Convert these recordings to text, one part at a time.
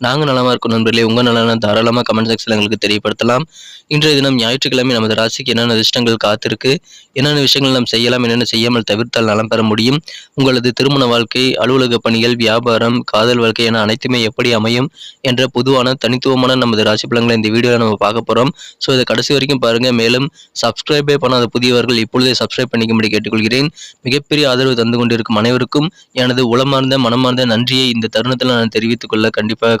நாங்கள் நலமாக இருக்கும் நண்பர்களே. உங்கள் நலனை தாராளமாக கமெண்ட் செக்ஷனில் எங்களுக்கு தெரியப்படுத்தலாம். இன்றைய தினம் ஞாயிற்றுக்கிழமை நமது ராசிக்கு என்னென்ன அதிர்ஷ்டங்கள் காத்திருக்கு என்னென்ன விஷயங்கள் நாம் செய்யலாம் என்னென்ன செய்யாமல் தவிர்த்தால் நலம் பெற முடியும் உங்களது திருமண வாழ்க்கை அலுவலக பணிகள் வியாபாரம் காதல் வாழ்க்கை என அனைத்துமே எப்படி அமையும் என்ற பொதுவான தனித்துவமான நமது ராசி பலன்களை இந்த வீடியோவில் நம்ம பார்க்க போகிறோம் ஸோ இதை கடைசி வரைக்கும் பாருங்கள் மேலும் சப்ஸ்கிரைபே பண்ணாத புதியவர்கள் இப்பொழுதே சப்ஸ்கிரைப் பண்ணிக்கும்படி கேட்டுக்கொள்கிறேன். மிகப்பெரிய ஆதரவு தந்து கொண்டிருக்கும் அனைவருக்கும் எனது உளமார்ந்த மனமார்ந்த நன்றியை இந்த தருணத்தில் நான் தெரிவித்துக் கொள்ள கண்டிப்பாக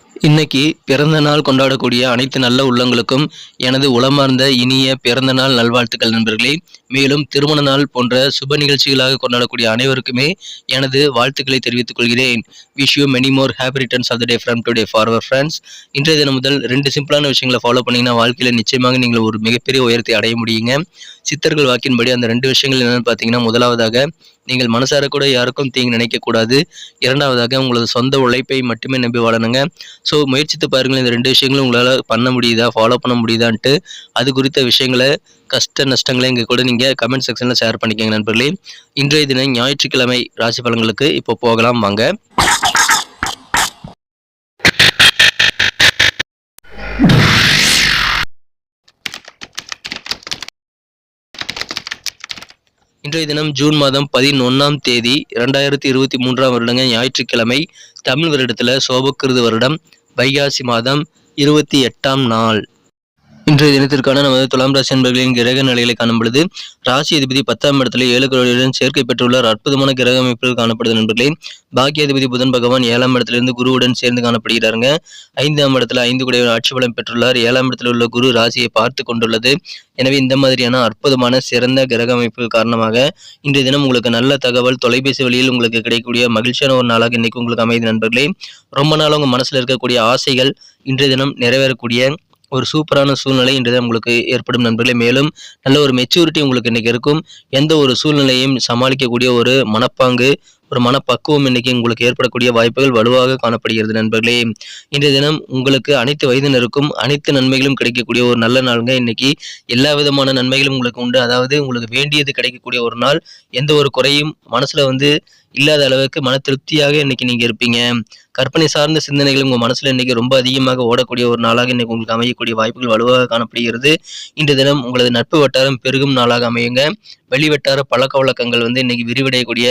இன்னைக்கு பிறந்த நாள் கொண்டாடக்கூடிய அனைத்து நல்ல உள்ளங்களுக்கும் எனது உளமார்ந்த இனிய பிறந்த நாள் நல்வாழ்த்துக்கள் நண்பர்களே. மேலும் திருமண நாள் போன்ற சுப நிகழ்ச்சிகளாக கொண்டாடக்கூடிய அனைவருக்குமே எனது வாழ்த்துக்களை தெரிவித்துக் கொள்கிறேன். Wish you many more happy returns of the day from today ஃபார்வர் friends இன்றைய தினம் முதல் ரெண்டு சிம்பிளான விஷயங்களை ஃபாலோ பண்ணிங்கன்னா வாழ்க்கையில் நிச்சயமாக நீங்கள் ஒரு மிகப்பெரிய உயரத்தை அடைய முடியுங்க. சித்தர்கள் வாக்கின்படி அந்த ரெண்டு விஷயங்கள் என்னென்னு பார்த்தீங்கன்னா முதலாவதாக நீங்கள் மனசார கூட யாருக்கும் தீங்கு நினைக்கக்கூடாது. இரண்டாவதாக உங்களது சொந்த உழைப்பை மட்டுமே நம்பி வளருங்க ஸோ முயற்சித்து பாருங்கள் இந்த ரெண்டு விஷயங்களும் உங்களால் பண்ண முடியுதா? ஃபாலோ பண்ண முடியுதான்ட்டு. அது குறித்த விஷயங்களை கஷ்ட நஷ்டங்களை இங்கே கூட நீங்கள் கமெண்ட் செக்ஷனில் ஷேர் பண்ணிக்கோங்க நண்பர்களே. இன்றைய தினம் ஞாயிற்றுக்கிழமை ராசி பலன்களுக்கு இப்போ போகலாம் வாங்க. இன்றைய தினம் ஜூன் மாதம் பதினொன்றாம் தேதி இரண்டாயிரத்தி இருபத்தி மூன்றாம் வருடங்க ஞாயிற்றுக்கிழமை தமிழ் வருடத்தில் சோபக்கிருது வருடம் வைகாசி மாதம் இருபத்தி எட்டாம் நாள். இன்றைய தினத்திற்கான நமது துலாம் ராசி என்பர்களின் கிரக நிலைகளை காணும் பொழுது ராசி அதிபதி பத்தாம் இடத்துல ஏழு கோடியுடன் சேர்க்கை பெற்றுள்ளார். அற்புதமான கிரக அமைப்புகள் காணப்படுது நண்பர்களே. பாக்கிய அதிபதி புதன் பகவான் ஏழாம் இடத்திலிருந்து குருவுடன் சேர்ந்து காணப்படுகிறாருங்க. ஐந்தாம் இடத்துல ஐந்து கோடியுடன் ஆட்சி பலம் பெற்றுள்ளார். ஏழாம் இடத்தில் உள்ள குரு ராசியை பார்த்து கொண்டுள்ளது. எனவே இந்த மாதிரியான அற்புதமான சிறந்த கிரக அமைப்புகள் காரணமாக இன்றைய தினம் உங்களுக்கு நல்ல தகவல் தொலைபேசி வழியில் உங்களுக்கு கிடைக்கக்கூடிய மகிழ்ச்சியான ஒரு நாளாக இன்னைக்கு உங்களுக்கு அமைதி நண்பர்களே. ரொம்ப நாள் உங்க மனசுல இருக்கக்கூடிய ஆசைகள் இன்றைய தினம் நிறைவேறக்கூடிய ஒரு சூப்பரான சூழ்நிலை இன்றைய உங்களுக்கு ஏற்படும் நண்பர்களே. மேலும் நல்ல ஒரு மெச்சூரிட்டி உங்களுக்கு இன்னைக்கு இருக்கும். எந்த ஒரு சூழ்நிலையும் சமாளிக்கக்கூடிய ஒரு மனப்பாங்கு ஒரு மனப்பக்குவம் இன்னைக்கு உங்களுக்கு ஏற்படக்கூடிய வாய்ப்புகள் வலுவாக காணப்படுகிறது நண்பர்களே. இன்றைய தினம் உங்களுக்கு அனைத்து வயதினருக்கும் அனைத்து நன்மைகளும் கிடைக்கக்கூடிய ஒரு நல்ல நாளுங்க இன்னைக்கு. எல்லா விதமான நன்மைகளும் உங்களுக்கு உண்டு. அதாவது உங்களுக்கு வேண்டியது கிடைக்கக்கூடிய ஒரு நாள். எந்த ஒரு குறையும் மனசுல வந்து இல்லாத அளவுக்கு மன திருப்தியாக இன்னைக்கு நீங்க இருப்பீங்க. கற்பனை சார்ந்த சிந்தனைகள் உங்க மனசுல இன்னைக்கு ரொம்ப அதிகமாக ஓடக்கூடிய ஒரு நாளாக இன்னைக்கு உங்களுக்கு அமையக்கூடிய வாய்ப்புகள் வலுவாக காணப்படுகிறது. இன்று தினம் உங்களது நட்பு வட்டாரம் பெருகும் நாளாக அமையுங்க. வெளிவட்டார பழக்க வழக்கங்கள் வந்து இன்னைக்கு விரிவடையக்கூடிய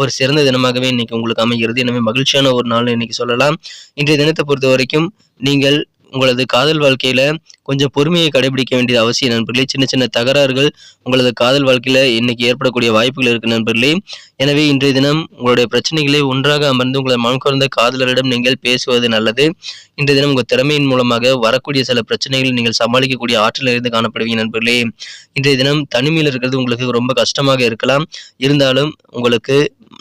ஒரு சிறந்த தினமாகவே இன்னைக்கு உங்களுக்கு அமைகிறது. எனவே மகிழ்ச்சியான ஒரு நாள் இன்னைக்கு சொல்லலாம். இன்றைய தினத்தை பொறுத்த வரைக்கும் நீங்கள் உங்களது காதல் வாழ்க்கையில கொஞ்சம் பொறுமையை கடைபிடிக்க வேண்டியது அவசியம் நண்பர்களே. சின்ன சின்ன தகராறுகள் உங்களது காதல் வாழ்க்கையில இன்னைக்கு ஏற்படக்கூடிய வாய்ப்புகள் இருக்கு நண்பர்களே. எனவே இன்றைய தினம் உங்களுடைய பிரச்சனைகளை ஒன்றாக அமர்ந்து உங்களை மனக்குறந்த காதலரிடம் நீங்கள் பேசுவது நல்லது. இன்றைய தினம் உங்கள் திறமையின் மூலமாக வரக்கூடிய சில பிரச்சனைகளை நீங்கள் சமாளிக்கக்கூடிய ஆற்றல் இருந்து காணப்படுவீங்க நண்பர்களே. இன்றைய தினம் தனிமையில் இருக்கிறது உங்களுக்கு ரொம்ப கஷ்டமாக இருக்கலாம். இருந்தாலும் உங்களுக்கு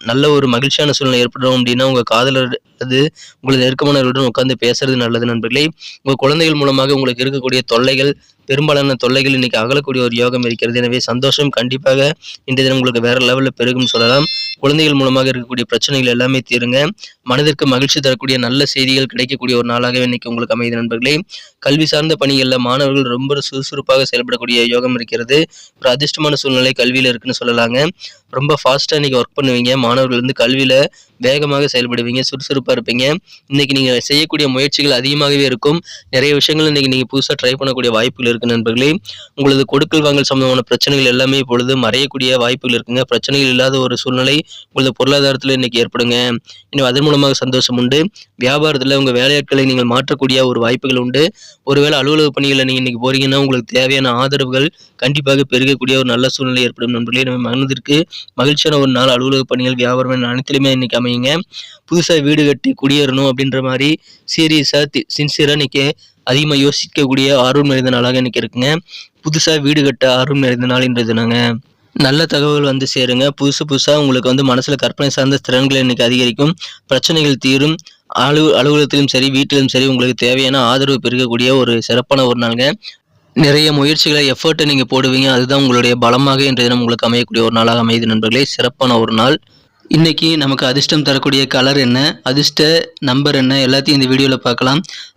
நல்ல ஒரு மகிழ்ச்சியான சூழ்நிலை ஏற்படும் அப்படின்னா உங்கள் காதலர் அது உங்களது நெருக்கமானவர்களுடன் உட்காந்து பேசுறது நல்லது நண்பர்களே. உங்கள் குழந்தைகள் மூலமாக உங்களுக்கு இருக்கக்கூடிய தொல்லைகள் பெரும்பாலான தொல்லைகள் இன்னைக்கு அகலக்கூடிய ஒரு யோகம் இருக்கிறது. எனவே சந்தோஷம் கண்டிப்பாக இன்றைய தினம் உங்களுக்கு வேற லெவலில் பெருகும் சொல்லலாம். குழந்தைகள் மூலமாக இருக்கக்கூடிய பிரச்சனைகள் எல்லாமே தீருங்க. மனதிற்கு மகிழ்ச்சி தரக்கூடிய நல்ல செய்திகள் கிடைக்கக்கூடிய ஒரு நாளாகவே இன்னைக்கு உங்களுக்கு அமைதி நண்பர்களே. கல்வி சார்ந்த பணிகளில் மாணவர்கள் ரொம்ப சுறுசுறுப்பாக செயல்படக்கூடிய யோகம் இருக்கிறது. ஒரு அதிர்ஷ்டமான சூழ்நிலை கல்வியில் இருக்குன்னு சொல்லலாங்க. ரொம்ப ஃபாஸ்ட்டாக இன்றைக்கி ஒர்க் பண்ணுவீங்க. மாணவர்கள் வந்து கல்வியில் வேகமாக செயல்படுவீங்க. சுறுசுறுப்பாக இருப்பீங்க. இன்றைக்கி நீங்கள் செய்யக்கூடிய முயற்சிகள் அதிகமாகவே இருக்கும். நிறைய விஷயங்கள் இன்றைக்கி நீங்கள் புதுசாக ட்ரை பண்ணக்கூடிய வாய்ப்புகள் இருக்கு நண்பர்களே. உங்களது கொடுக்கல் வாங்கல் சம்பந்தமான பிரச்சனைகள் எல்லாமே இப்பொழுது மறையக்கூடிய வாய்ப்புகள் இருக்குங்க. பிரச்சனைகள் இல்லாத ஒரு சூழ்நிலை உங்களது பொருளாதாரத்தில் இன்னைக்கு ஏற்படுங்க. இன்னும் அதன் மூலமாக சந்தோஷம் உண்டு. வியாபாரத்தில் உங்கள் வேலையாட்களை நீங்கள் மாற்றக்கூடிய ஒரு வாய்ப்புகள் உண்டு. ஒருவேளை அலுவலக பணிகளை நீங்கள் இன்னைக்கு போறீங்கன்னா உங்களுக்கு தேவையான ஆதரவுகள் கண்டிப்பாக பெருகக்கூடிய ஒரு நல்ல சூழ்நிலை ஏற்படும் நண்பர்களே. நம்ம மனதிற்கு மகிழ்ச்சியான ஒரு நாள் அலுவலக பணிகள் வியாபாரம் அனைத்திலுமே இன்னைக்கு அமையுங்க. புதுசாக வீடு கட்டி குடியேறணும் அப்படின்ற மாதிரி சீரியஸாக சின்சியராக இன்னைக்கு அதிகமாக யோசிக்கக்கூடிய ஆர்வம் நிறைந்த நாளாக எனக்கு இருக்குங்க. புதுசாக வீடு கட்ட ஆர்வம் நிறைந்த நாள் நாங்கள் நல்ல தகவல் வந்து சேருங்க. புதுசு புதுசாக உங்களுக்கு வந்து மனசில் கற்பனை சார்ந்த திறன்கள் இன்றைக்கி அதிகரிக்கும். பிரச்சனைகள் தீரும். அலுவ அலுவலகத்திலும் சரி வீட்டிலும் சரி உங்களுக்கு தேவையான ஆதரவு பெருகக்கூடிய ஒரு சிறப்பான ஒரு நாளுங்க. நிறைய முயற்சிகளை எஃபர்ட்டை நீங்கள் போடுவீங்க. அதுதான் உங்களுடைய பலமாக இன்றைய தினம் உங்களுக்கு அமையக்கூடிய ஒரு நாளாக அமையுது நண்பர்களே. சிறப்பான ஒரு நாள். இன்றைக்கி நமக்கு அதிர்ஷ்டம் தரக்கூடிய கலர் என்ன? அதிர்ஷ்ட நம்பர் என்ன? எல்லாத்தையும் இந்த வீடியோவில் பார்க்கலாம்.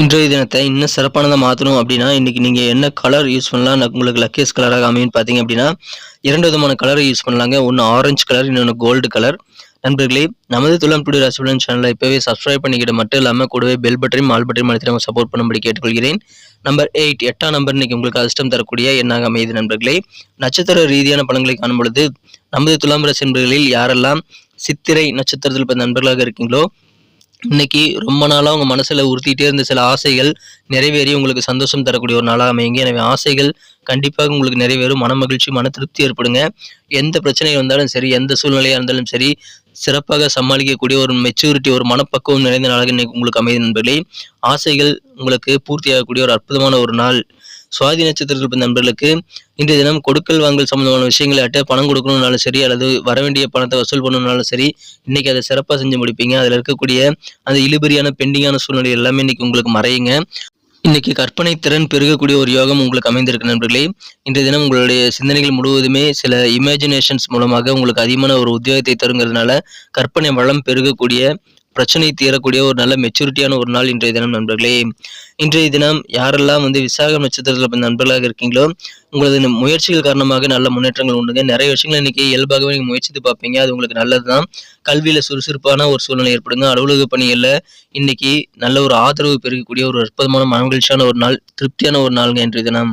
இன்றைய தினத்தை இன்னும் சிறப்பானதாக மாற்றணும் அப்படின்னா இன்றைக்கி நீங்கள் என்ன கலர் யூஸ் பண்ணலாம் உங்களுக்கு லக்கேஸ் கலராக அமையும் பார்த்தீங்க அப்படின்னா இரண்டு விதமான கலரை யூஸ் பண்ணலாங்க. ஒன்று ஆரஞ்சு கலர் இன்னொன்று கோல்டு கலர் நண்பர்களே நமது துளம் டுடி ரசிபலன் சேனலை இப்போவே சப்ஸ்கிரைப் பண்ணிக்கிட்டு மட்டும் இல்லாமல் கூடவே பெல் பட்டனையும் ஆல் பட்டனையும் அழுத்தி நம்ம சப்போர்ட் பண்ணும்படி கேட்டுக்கொள்கிறேன். நம்பர் எயிட் எட்டாம் நம்பர் இன்னைக்கு உங்களுக்கு அதிர்ஷ்டம் தரக்கூடிய எண்ணாக அமையுது நண்பர்களே. நட்சத்திர ரீதியான படங்களை காணும் பொழுது நமது துலாம் ராசி நண்பர்களில் யாரெல்லாம் சித்திரை நட்சத்திரத்தில் இப்போ நண்பர்களாக இருக்கீங்களோ இன்னைக்கு ரொம்ப நாளாக உங்கள் மனசில் உறுத்திட்டே இருந்த சில ஆசைகள் நிறைவேறி உங்களுக்கு சந்தோஷம் தரக்கூடிய ஒரு நாளாக அமையுங்க. எனவே ஆசைகள் கண்டிப்பாக உங்களுக்கு நிறைவேறும். மன மகிழ்ச்சி மன திருப்தி ஏற்படுங்க. எந்த பிரச்சனை வந்தாலும் சரி எந்த சூழ்நிலையாக இருந்தாலும் சரி சிறப்பாக சமாளிக்கக்கூடிய ஒரு மெச்சூரிட்டி ஒரு மனப்பக்குவம் நிறைந்த நாளாக இன்னைக்கு உங்களுக்கு அமைதி நண்பர்களே. ஆசைகள் உங்களுக்கு பூர்த்தியாகக்கூடிய ஒரு அற்புதமான ஒரு நாள். சுவாதி நட்சத்திரத்தில் நண்பர்களுக்கு இன்றைய தினம் கொடுக்கல் வாங்கல் சம்பந்தமான விஷயங்களை அட்ட பணம் கொடுக்கணும்னாலும் சரி அல்லது வர வேண்டிய பணத்தை வசூல் பண்ணணும்னாலும் சரி இன்னைக்கு அதை சிறப்பாக செஞ்சு முடிப்பீங்க. அதில் இருக்கக்கூடிய அந்த இழுபறியான பெண்டிங்கான சூழ்நிலை எல்லாமே இன்னைக்கு உங்களுக்கு மறையுங்க. இன்னைக்கு கற்பனை திறன் பெருகக்கூடிய ஒரு யோகம் உங்களுக்கு அமைந்திருக்கு நண்பர்களே. இன்றைய தினம் உங்களுடைய சிந்தனைகள் முழுவதுமே சில இமேஜினேஷன்ஸ் மூலமாக உங்களுக்கு அதிகமான ஒரு உத்தியோகத்தை தருங்கிறதுனால கற்பனை வளம் பெருகக்கூடிய பிரச்சனை தீரக்கூடிய ஒரு நல்ல மெச்சூரிட்டியான ஒரு நாள் இன்றைய தினம் நண்பர்களே. இன்றைய தினம் யாரெல்லாம் வந்து விசாகம் நட்சத்திரத்தில் நண்பர்களாக இருக்கீங்களோ உங்களது முயற்சிகள் காரணமாக நல்ல முன்னேற்றங்கள் உண்டுங்க. நிறைய விஷயங்கள் இன்னைக்கு இயல்பாகவே நீங்கள் முயற்சித்து பார்ப்பீங்க. அது உங்களுக்கு நல்லது தான் கல்வியில் சுறுசுறுப்பான ஒரு சூழ்நிலை ஏற்படுங்க. அலுவலக பணிகளில் இன்னைக்கு நல்ல ஒரு ஆதரவு பெருக்கக்கூடிய ஒரு அற்புதமான மகிழ்ச்சியான ஒரு நாள் திருப்தியான ஒரு நாளுங்க இன்றைய தினம்.